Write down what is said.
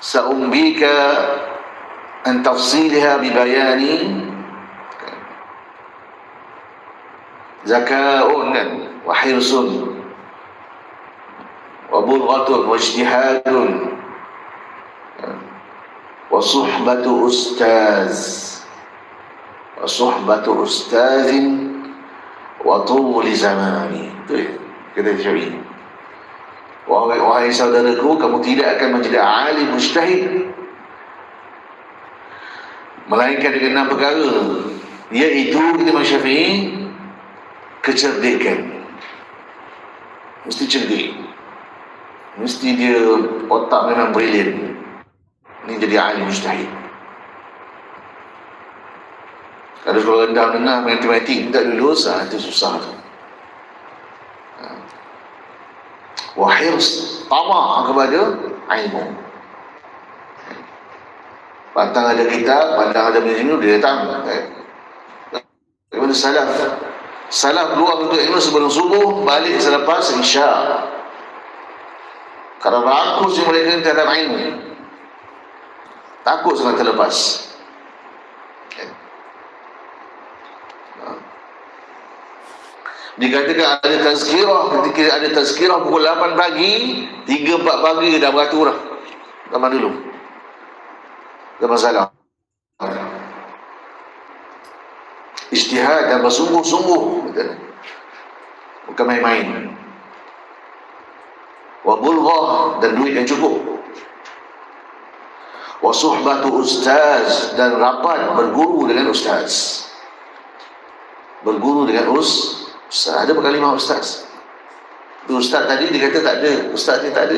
سأنبيك عن تفصيلها ببيان ذكاء وحرص وبلغة واجتهاد وصحبة أستاذ وصحبة أستاذ وطول زمان. كده جميل Wahai, wahai saudaraku, kamu tidak akan menjadi alim mujtahid Melainkan dengan enam perkara Iaitu, kita Imam Syafi'i Kecerdikan. Mesti cerdik. Mesti dia otak memang brilliant. Ini jadi alim mujtahid Kalau sekolah rendah menengah matematik tak lulus, ah, itu susah tu. Wahirs tamak kepada ilmu Pantang ada kitab, pantang ada ilmu, dia datang. Bagaimana salaf? Salaf keluar untuk ilmu sebelum subuh, balik selepas isya. Kalau rakus yang mereka terhadap ilmu. Takut sangat terlepas. Dikatakan ada tazkirah ketika ada tazkirah pukul 8 pagi, 3 4 pagi dah beratur dah. Zaman dulu. Zaman salah. Ijtihad dan bersungguh-sungguh Bukan main-main. Wa bulghah dan duit yang cukup. Wa suhbatu ustaz dan rapat berguru dengan ustaz. Berguru dengan ustaz Ustaz, ada kalimah ustaz. Ustaz tadi dia kata tak ada. Ustaz ni tak ada.